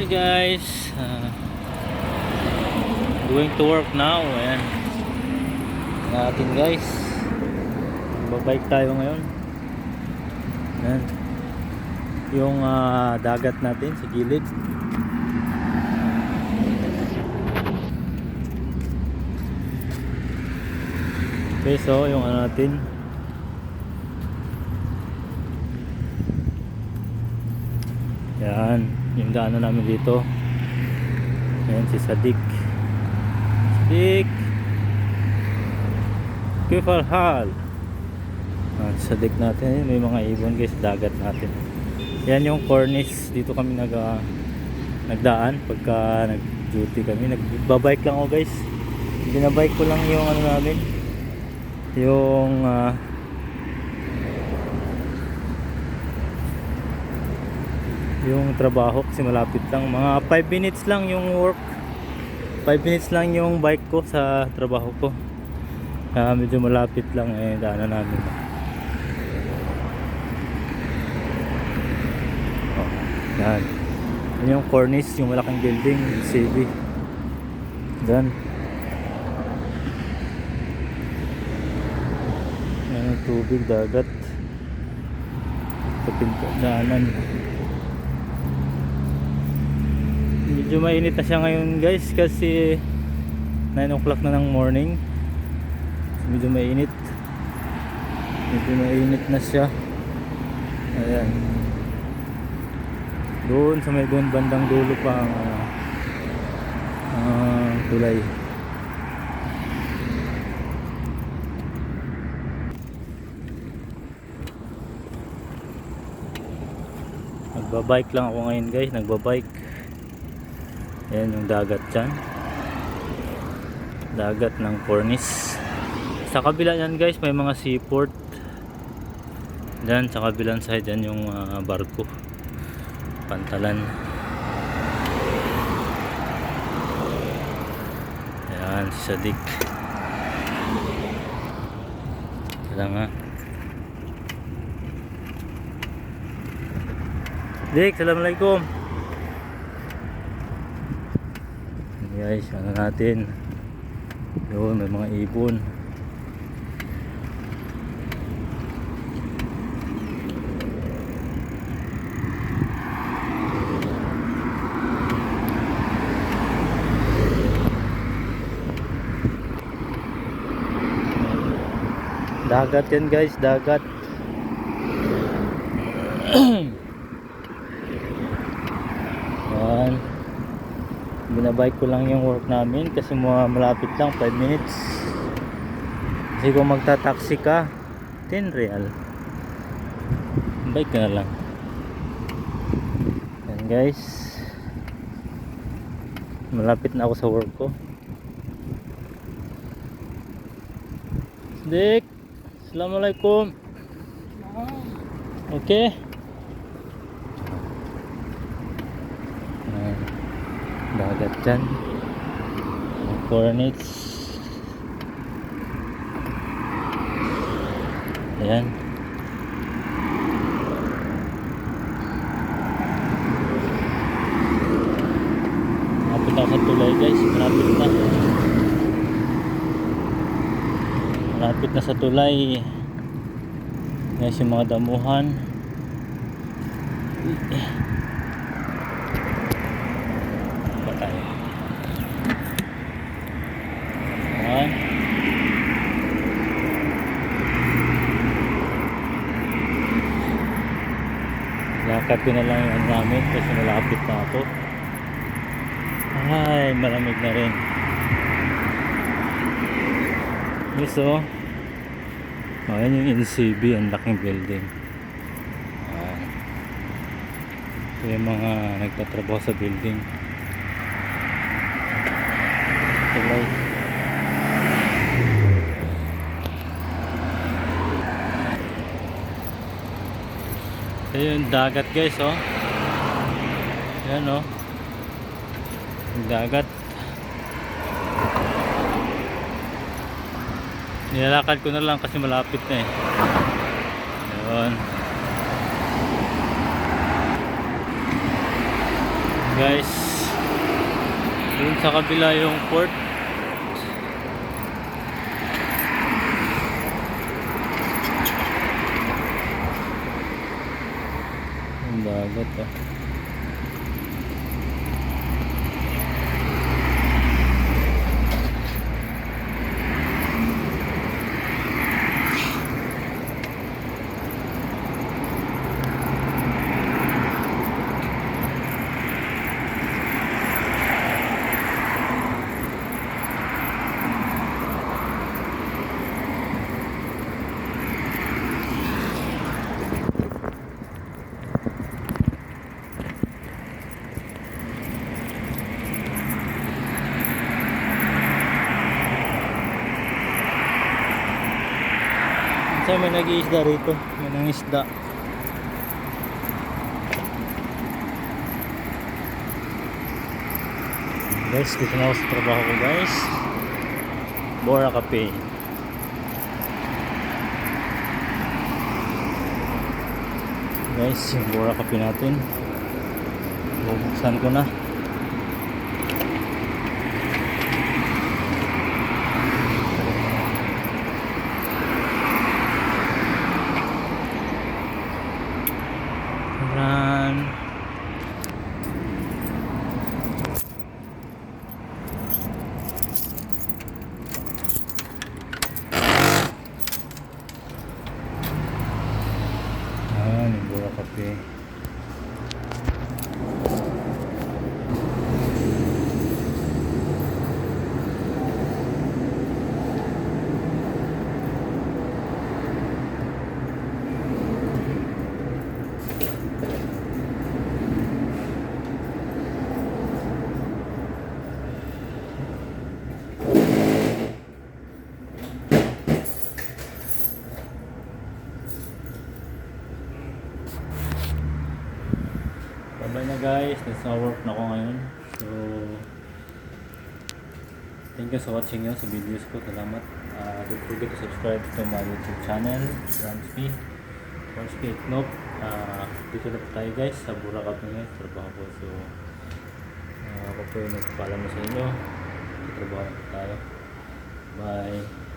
Hey guys, uh, going to work now. Ayan. Natin guys. Babike tayo ngayon. Ayan. Yung ah, dagat natin sa gilid. Okay, so yung ano natin. Yan, yung daanan namin dito. Ayan si Sadik. Sadik. Kifal hal. Si Sadik natin, may mga ibon guys, dagat natin. Yan yung cornice, dito kami nag ah, nagdaan pagka nag-duty kami. Nagbabike lang ako guys. Binabike ko lang yung ano namin. Yung ah, yung trabaho kasi malapit lang. Mga 5 minutes lang yung work. 5 minutes lang yung bike ko sa trabaho ko. Kaya medyo malapit lang eh daanan namin. Oh, yan. Yan yung cornice yung malaking building CB yan yan ang tubig dagat. Sa pinto daanan medyo mainit na siya ngayon guys kasi 9 o'clock na ng morning. Medyo mainit. Medyo mainit na siya. Ayan. Doon sa may doon bandang dulo pa ang uh, uh, tulay. Nagbabike lang ako ngayon guys. Nagbabike Ayan yung dagat dyan. Dagat ng Cornice. Sa kabila yan guys, may mga seaport. Dyan, sa kabilang side dyan yung ah, barko. Pantalan. Ayan, si Sadik. Tala nga. Dik, Assalamualaikum. Guys ano natin? Yun may mga ibon. Dagat yan guys dagat yan binabike ko lang yung work namin kasi mga malapit lang 5 minutes. Kasi kung magta-taxi ka 10 real. Bike ka na lang. Yan guys. Malapit na ako sa work ko. Dik Assalamualaikum. Okay Ayan dagat dyan. Cornets. Ayan. Malapit ako sa tulay guys. Malapit na. Malapit na sa tulay. Guys yung mga damuhan pa tayo. Ayan. Lakad ko na lang yung namin kasi malapit na ako. Ay, malamig na rin. Yes, oh. Oh, yan yung NCB, ang laking building. Ayan. Ito yung mga nagtatrabaho sa building. Tulay. Yung dagat guys oh. Yan oh. Dagat. Nilalakad ko na lang kasi malapit na eh. Yun. guys. Doon sa kabila yung port. Ang Kasi may nag-iisda rito. May nangisda. Guys, dito na ako sa trabaho ko guys. Bora Cafe. Guys, yung Bora Cafe natin. Bubuksan ko na. Run. Ah, yung Bye na guys, nasa work na ako ngayon. So, thank you sa watching yun sa videos ko. Salamat. Uh, don't forget to subscribe to my YouTube channel, Ransby. Ransby Eknop. Uh, dito na po tayo guys, sa Buraka po ngayon. Trabaho ko. So, uh, ako po yung nagpapaalam na sa inyo. Trabaho na po tayo. Bye.